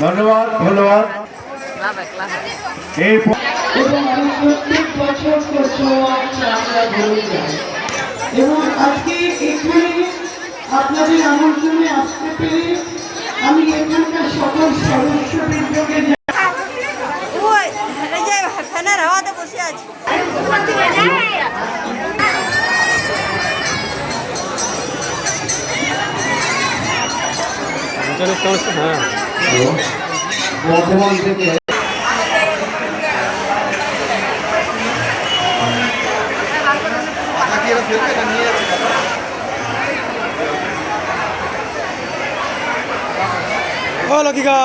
ধন্যবাদ ধন্যবাদ। এবং আমি প্রত্যেক বছর আমরা ঘুরে যাই আজকে এখানে আপনাদের আমন্ত্রণে আসতে পেরে আমি এখানকার সকল সদস্যবৃন্দকে ওই বর্ধমান থেকে ও লকিকা